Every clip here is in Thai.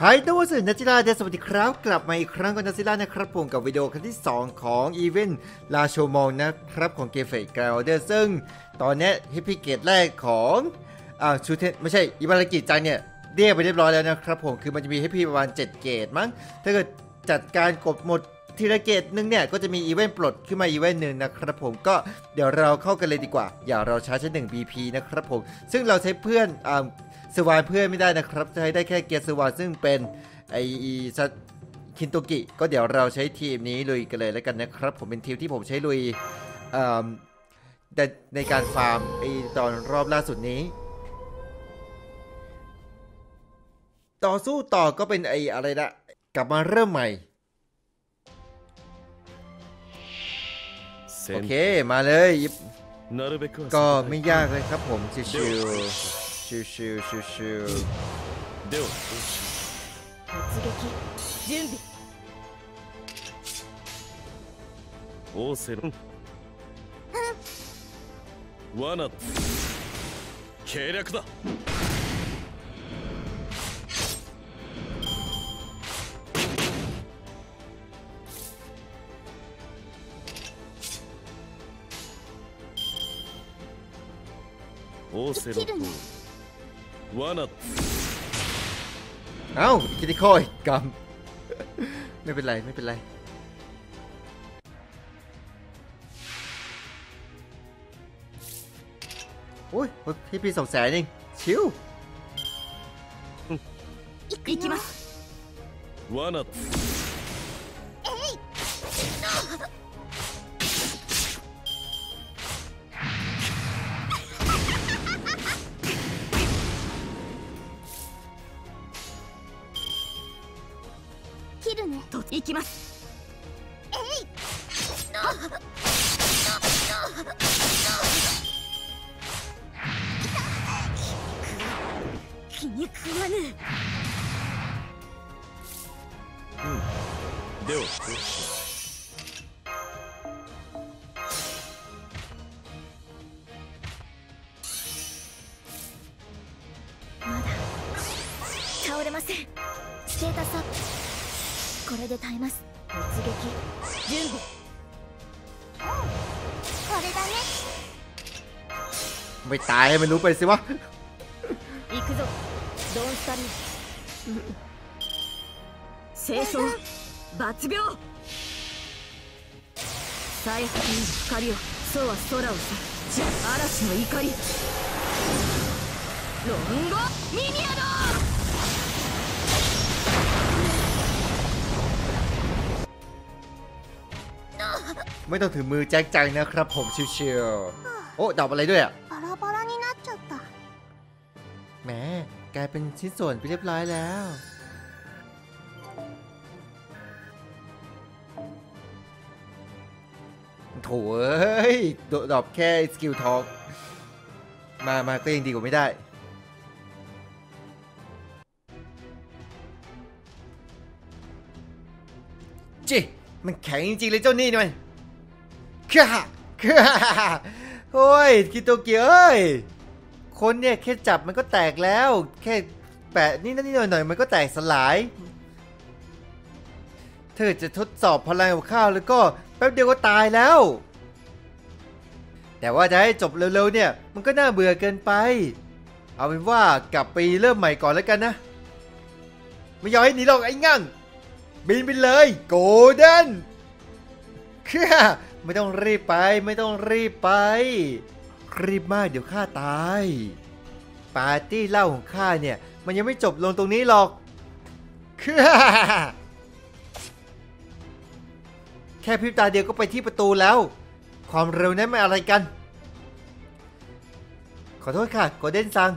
ไฮโดสึนัจิราเดสวัสดีครับ กลับมาอีกครั้งกับนัจิรานะครับผมกับวิดีโอครั้งที่ 2 ของอีเวนต์ลาโชมองนะครับของเกมเฟกกราวเดอร์ซึ่งตอนนี้ฮิปปี้เกตแรกของอ่าชูเทนไม่ใช่อิบารากิจังเนี่ยเรียกไปเรียบร้อยแล้วนะครับผมคือมันจะมีให้พี่ประมาณ 7 เกตมั้งถ้าเกิดจัดการกดหมด ทีละเกตหนึงเนี่ยก็จะมีอีเวนต์ปลดขึ้นมาอีเวนต์หนึ่งนะครับผมก็เดี๋ยวเราเข้ากันเลยดีกว่า อย่าเราช้าใช้หนึ่ง BP นะครับผม ซึ่งเราใช้เพื่อนอ่าสวานเพื่อนไม่ได้นะครับใช้ได้แค่เกียร์สวานซึ่งเป็นไอซัตคินโตกิก็เดี๋ยวเราใช้ทีมนี้ลุยกันเลยแล้วกันนะครับ ผมเป็นทีมที่ผมใช้ลุยอ่ในในการฟาร์มไอตอนรอบล่าสุดนี้ ต่อสู้ต่อก็เป็นไออะไรนะกลับมาเริ่มใหม่ โอเค มาเลยยิบ なるべくは ก็ 避けたい ไม่ยากเลยครับผม ชิวชิวชิวชิวชิวชิว では突撃準備オーセロン罠計略だ オーセロン罠 เอ้าคิดที่คอยกำ ไม่เป็นไร ไม่เป็นไร โอ้ยพี่พี่สองแสนเอง ชิว 行きます罠 切るね。と行きます。気に食わぬではまだ倒れませんステータスアップこれで耐えます突撃準備これだね ไม่ตายให้มันรู้ไปสิวะ 行くぞドンスタリ清掃抜病最果ての光をそうは空を去じゃ嵐の怒りロンゴミニアド ไม่ต้องถือมือแจ้งใจนะครับผมชิวๆโอ้ดอบอะไรด้วยอะแหมกลายเป็นชิ้นส่วนไปเรียบร้อยแล้ว โถ่ดอดอปแค่สกิลท็อกมา มาก็ยังดีกว่าไม่ได้ จิ มันแข็งจริงๆเลยเจ้านี่นี่มัน ค่ะค่ะโอ้ยคิโตเกียเอ้ยคนเนี่ยแค่จับมันก็แตกแล้ว แค่แปะนี่นี่หน่อยหน่อยมันก็แตกสลาย เธอจะทดสอบพลังของข้าวแล้วก็แป๊บเดียวก็ตายแล้ว แต่ว่าจะให้จบเร็วๆเนี่ย มันก็น่าเบื่อเกินไป เอาเป็นว่ากลับไปเริ่มใหม่ก่อนแล้วกันนะ ไม่ยอมให้หนีหรอกไอ้งั่งบินไปเลย โกลเด้นค่ะ ไม่ต้องรีบไป ไม่ต้องรีบไป รีบมากเดี๋ยวข้าตาย ปาร์ตี้เหล้าของข้าเนี่ย มันยังไม่จบลงตรงนี้หรอก แค่พริบตาเดียวก็ไปที่ประตูแล้ว ความเร็วนั้นไม่อะไรกัน ขอโทษค่ะโกลเด้นซัง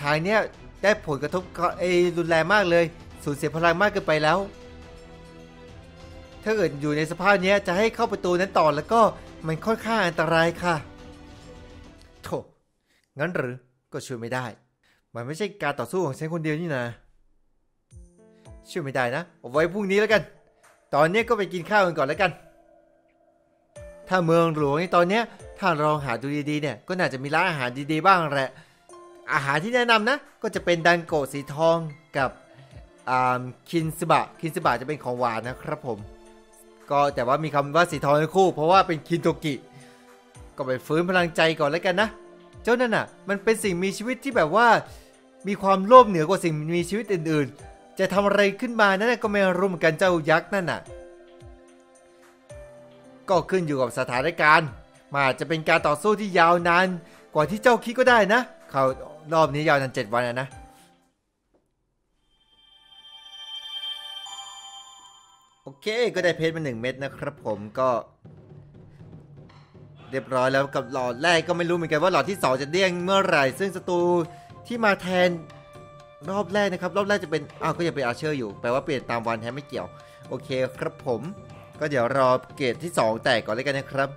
ทางเนี้ยได้ผลกระทบกับไอ้รุนแรงมากเลย สูญเสียพลังมากเกินไปแล้ว ถ้าเกิดอยู่ในสภาพนี้จะให้เข้าประตูนั้นต่อแล้วก็มันค่อนข้างอันตรายค่ะโถงั้นหรือก็ช่วยไม่ได้ มันไม่ใช่การต่อสู้ของฉันคนเดียวนี่นะช่วยไม่ได้นะเอาไว้พรุ่งนี้แล้วกัน ตอนนี้ก็ไปกินข้าวกันก่อนแล้วกัน ถ้าเมืองหลวงในตอนนี้ถ้าลองหาดูดีๆเนี่ยก็น่าจะมีร้านอาหารดีๆบ้างแหละ อาหารที่แนะนำนะ ก็จะเป็นดังโกสีทองกับอ่าคินซึบะคินซึบะจะเป็นของหวานนะครับผม ก็แต่ว่ามีคำว่าสีทองทั้งคู่ เพราะว่าเป็นคินโตกิ ก็ไปฟื้นพลังใจก่อนแล้วกันนะ เจ้านั่นน่ะ มันเป็นสิ่งมีชีวิตที่แบบว่า มีความโลภเหนือกว่าสิ่งมีชีวิตอื่น ๆ จะทำอะไรขึ้นมานั่นก็ไม่รู้เหมือนกันเจ้ายักษ์นั่นน่ะ ก็ขึ้นอยู่กับสถานการณ์มันอาจจะเป็นการต่อสู้ที่ยาวนานกว่าที่เจ้าคิดก็ได้นะเขารอบนี้ยาวนานเจ็ดวันนะ โอเค ก็ได้เพชรมาหนึ่งเม็ดนะครับผมก็ เรียบร้อยแล้วกับหลอดแรกก็ไม่รู้เหมือนกันว่าหลอดที่ 2 จะเด้งเมื่อไหร่ ซึ่งศัตรูที่มาแทนรอบแรกนะครับ รอบแรกจะเป็นอ้าวก็ยังเป็นอาเชอร์อยู่แปลว่าเปลี่ยนตามวันแทนไม่เกี่ยว โอเคครับผม ก็เดี๋ยวรอเกรดที่ 2 แตกก่อนเลยกันนะครับ